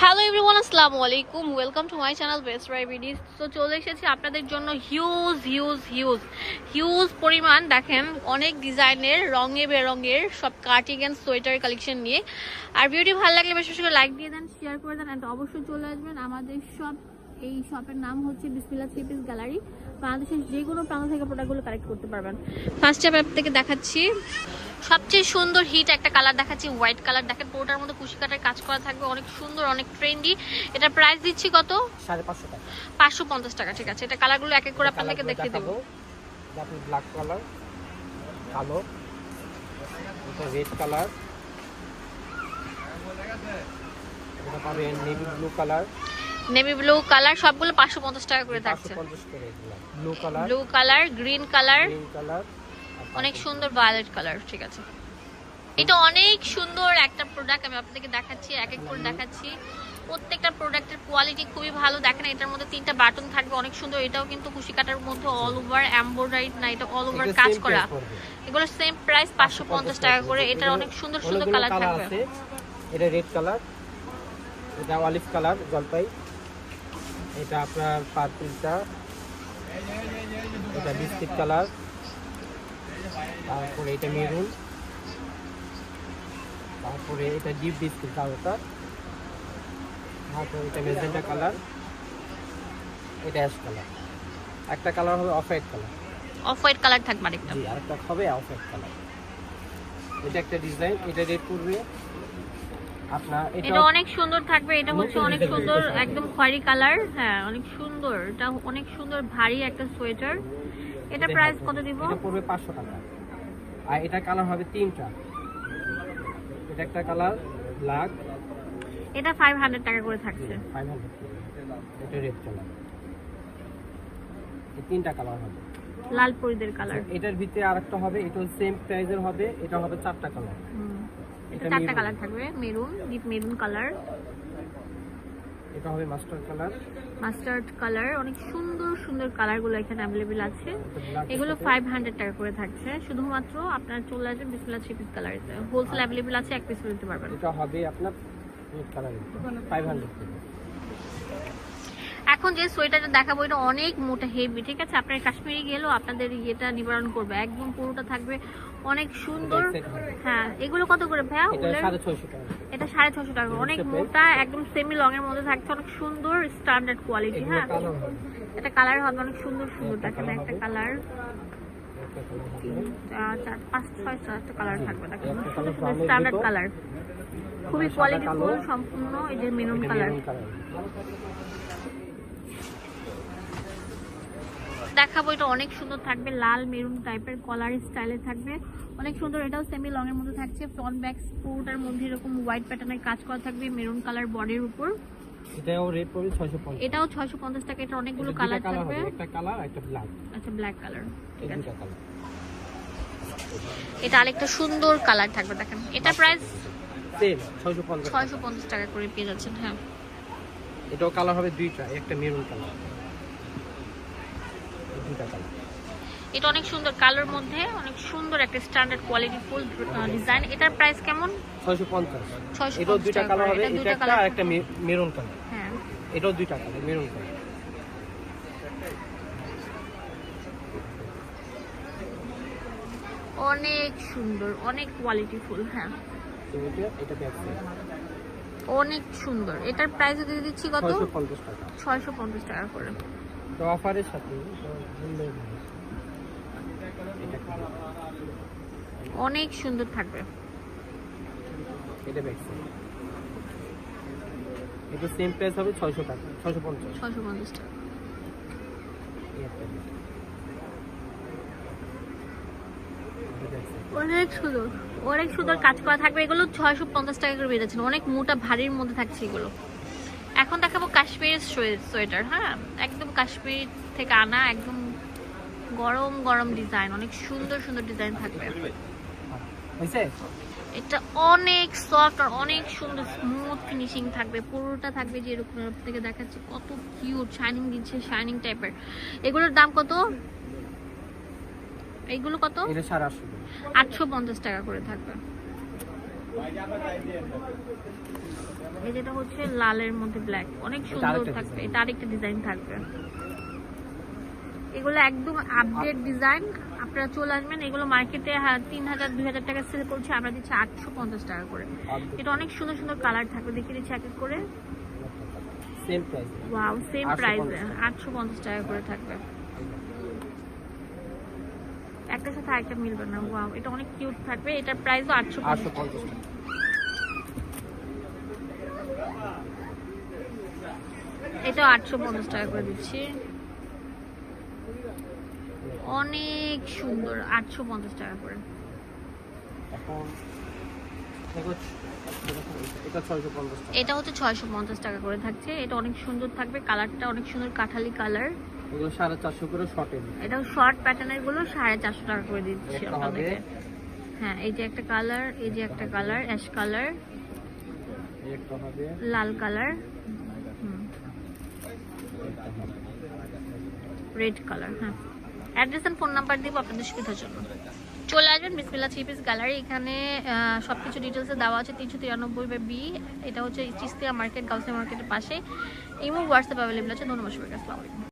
Hello everyone আসসালামু আলাইকুম welcome to my channel best রাইবিডিস তো চলে এসেছি আপনাদের জন্য হিউজ হিউজ হিউজ হিউজ পরিমাণ, দেখেন, অনেক ডিজাইনের রঙে বেরঙের সব কার্টিং অ্যান্ড সোয়েটার কালেকশন নিয়ে। আর ভিডিওটি ভালো লাগলে বেশ করে লাইক দিয়ে দেন শেয়ার করে দেন অ্যান্ড অবশ্যই চলে আসবেন আমাদের সব এই শপের নাম হচ্ছে বিসমিল্লা থ্রি পিস গ্যালারি বাংলাদেশের যে কোনো প্রান্ত থেকে প্রোডাক্টগুলো কালেক্ট করতে পারবেন। ফার্স্টে আমি আপনাদেরকে দেখাচ্ছি। সবচেয়ে সুন্দর হিট একটা কালার দেখাচ্ছি হোয়াইট কালার দেখেন পুরোটার মধ্যে কুশি কাটার কাজ করা থাকবে অনেক সুন্দর অনেক ট্রেন্ডি এটা প্রাইস দিচ্ছি কত? সাড়ে পাঁচশো টাকা। পাঁচশো পঞ্চাশ টাকা ঠিক আছে। এটা কালারগুলো এক এক করে আপনাদেরকে দেখিয়ে দেবো। ব্ল্যাক কালার কালো এটা রেড কালার এটা পাবেন navy blue colour navy blue colour সবগুলো পাঁচশো পঞ্চাশ টাকা করে থাকছে। পঞ্চাশ করে blue colour blue colour green colour green colour অনেক সুন্দর ভায়োলেট কালার ঠিক আছে। এটা অনেক সুন্দর একটা প্রোডাক্ট আমি আপনাদেরকে দেখাচ্ছি এক এক করে দেখাচ্ছি। প্রত্যেকটা প্রোডাক্টের কোয়ালিটি খুবই ভালো দেখেন এটার মধ্যে তিনটা বাটন থাকবে অনেক সুন্দর এটাও কিন্তু কুশি কাটার মধ্যে অল ওভার এমব্রয়ডারি না এটা অল ওভার কাজ করা। এগুলো সেম প্রাইস পাঁচশো পঞ্চাশ টাকা করে এটার অনেক সুন্দর সুন্দর কালার থাকবে। এটা রেড কালার এটা অলিভ কালার জলপাই। এটা আপনার পার্পলটা এটা বিস্কিট কালার তারপরে এটা মেরুন। তারপরে এটা ডিপ বিস্কিট কালারটা তারপরে এটা মেজেন্টা কালার এটা অ্যাশ কালার একটা কালার হবে off white colour off white colour থাকবে আরেকটা জি আরেকটা হবে অফ হোয়াইট কালার এটা একটা ডিজাইন এটা রেড করবে। আপনার এটা অনেক সুন্দর থাকবে এটা হচ্ছে অনেক সুন্দর একদম খয়েরি কালার হ্যাঁ অনেক সুন্দর। এটা অনেক সুন্দর ভারী একটা সোয়েটার এটা প্রাইস কত দিব? এটা পড়বে পাঁচশো টাকা। আর এটা কালার হবে তিনটা। এটা একটা কালার ব্ল্যাক এটা ফাইভ হান্ড্রেড টাকা করে থাকছে। ফাইভ হান্ড্রেড এটা রেড কালার এই তিনটা কালার হবে। লাল পরিদের কালার এটার ভিতরে আরেকটা হবে এটা সেম প্রাইজের হবে এটা হবে চারটা কালার এটা চারটা কালার থাকবে মেরুন ডিপ মেরুন কালার এটা হবে মাস্টার্ড কালার। মাস্টার্ড কালার অনেক সুন্দর সুন্দর কালারগুলো এখানে অ্যাভেলেবেল আছে। এগুলো ফাইভ হান্ড্রেড টাকা করে থাকছে। শুধুমাত্র আপনার চলে আসবেন বিসমিল্লা three piece colour wholesale available আছে এক পিস নিতে পারবেন। এটা হবে আপনার ফাইভ হান্ড্রেড এখন যে সোয়েটারটা দেখাবো এটা অনেক মোটা হেভি ঠিক আছে? আপনার কাশ্মীরি গেলেও আপনাদের ইয়েটা নিবারণ করবে। একদম পুরোটা থাকবে অনেক সুন্দর। হ্যাঁ এগুলো কত করে ভাইয়া? এটা সাড়ে ছশো টাকা। অনেক মোটা একদম সেমি লং এর মধ্যে থাকছে। অনেক সুন্দর স্ট্যান্ডার্ড কোয়ালিটি হ্যাঁ? এটা কালার হবে অনেক সুন্দর সুন্দর। দেখেন একটা কালার। চার পাঁচ ছয় কালার থাকবে দেখেন সুন্দর সুন্দর স্ট্যান্ডার্ড কালার খুবই সাদা কোয়ালিটি ফুল সম্পূর্ণ এই যে মেরুন কালার দেখাবো এটা অনেক সুন্দর থাকবে লাল মেরুন টাইপের কলার স্টাইলে থাকবে। অনেক সুন্দর এটাও সেমি লং এর মধ্যে থাকছে ফ্রন্ট ব্যাক পুরোটার মধ্যে এরকম হোয়াইট প্যাটার্নের কাজ করা থাকবে মেরুন কালার বডির উপর। এটাও রেট পড়বে ছয়শো পঞ্চাশ। এটাও ছয়শো পঞ্চাশ টাকা এটা অনেকগুলো কালার থাকবে। একটা কালার একটা ব্ল্যাক আচ্ছা ব্ল্যাক কালার ঠিক আছে। এটা আরেকটা সুন্দর কালার থাকবে দেখেন। এটা প্রাইস সেম ছয়শো পঞ্চাশ ছয়শো পঞ্চাশ টাকা করে পেয়ে যাচ্ছেন হ্যাঁ। এটাও কালার হবে দুইটা একটা মেরুন কালার কালার এটা অনেক সুন্দর কালার মধ্যে অনেক সুন্দর একটা স্ট্যান্ডার্ড কোয়ালিটি ফুল ডিজাইন এটার প্রাইস কেমন? ছয়শো পঞ্চাশ। ছয়শো এটাও দুইটা কালার হবে এটা একটা আর একটা মেরুন কালার হ্যাঁ। এটাও দুইটা কালার মেরুন কালার অনেক সুন্দর অনেক কোয়ালিটি ফুল হ্যাঁ। অনেক সুন্দর। এটার প্রাইস দিয়ে দিচ্ছি কত? ছয়শো পঞ্চাশ টাকা। ছয়শো পঞ্চাশ টাকা করে। তো অফারের সাথে অনেক সুন্দর থাকবে। এটা ব্যাক এটা সেম প্রাইস হবে ছয়শো টাকা ছয়শো পঞ্চাশ। ছয়শো পঞ্চাশ টাকা। অনেক সুন্দর অনেক সুন্দর কাজ করা থাকবে। এগুলো ছয়শো পঞ্চাশ টাকা করে বেরোচ্ছেন অনেক মোটা ভারীর মধ্যে থাকছে এগুলো। এখন দেখাবো কাশ্মীরের সোয়েটার হ্যাঁ? একদম কাশ্মীর থেকে আনা একদম গরম গরম ডিজাইন অনেক সুন্দর সুন্দর ডিজাইন থাকবে। এটা অনেক সফট আর অনেক সুন্দর স্মুথ ফিনিশিং থাকবে পুরোটা থাকবে যে এরকম থেকে দেখাচ্ছে কত কিউট শাইনিং দিচ্ছে শাইনিং টাইপের এগুলোর দাম কত? এইগুলো কত। আটশো পঞ্চাশ টাকা করে থাকবে। এই যেটা হচ্ছে লালের মধ্যে ব্ল্যাক অনেক সুন্দর থাকবে। এটা আরেকটা ডিজাইন থাকবে। এগুলো একদম আপডেট ডিজাইন আপনারা চলে আসবেন এগুলো মার্কেটে তিন হাজার দুই হাজার টাকা সেল করছে আমরা দিচ্ছি আটশো পঞ্চাশ টাকা করে। এটা অনেক সুন্দর সুন্দর কালার থাকবে দেখিয়ে দিচ্ছি এক এক করে। ওয়াও সেম প্রাইসে আটশো পঞ্চাশ টাকা করে থাকবে। একটার সাথে আরেকটা মিলবে না। ওয়াও এটা অনেক কিউট থাকবে। এটার প্রাইসও আটশো আটশো পঞ্চাশ এটা আটশো পঞ্চাশ টাকা করে দিচ্ছি। অনেক সুন্দর আটশো পঞ্চাশ টাকা করে। এটা হচ্ছে ছয়শো পঞ্চাশ টাকা করে থাকছে। এটা অনেক সুন্দর থাকবে। কালারটা অনেক সুন্দর কাঠালি কালার। এগুলো সাড়ে চারশো করে শর্টের এটা শর্ট প্যাটার্নেরগুলো সাড়ে চারশো টাকা করে দিচ্ছি আপনাদেরকে হ্যাঁ এই যে একটা কালার এই যে একটা কালার অ্যাশ কালার লাল কালার রেড কালার হ্যাঁ। অ্যাড্রেস অ্যান্ড ফোন নাম্বার দিব আপনাদের সুবিধার জন্য। চলে আসবেন বিসমিল্লা থ্রি পিস গ্যালারি এখানে সব কিছু ডিটেলসে দেওয়া আছে তিনশো তিরানব্বই বা বি এটা হচ্ছে চিস্তিয়া মার্কেট গাউসিয়া মার্কেটের পাশে ইমো হোয়াটসঅ্যাপ অ্যাভেলেবল আছে ধন্যবাদ সবাইকে আসসালামু আলাইকুম।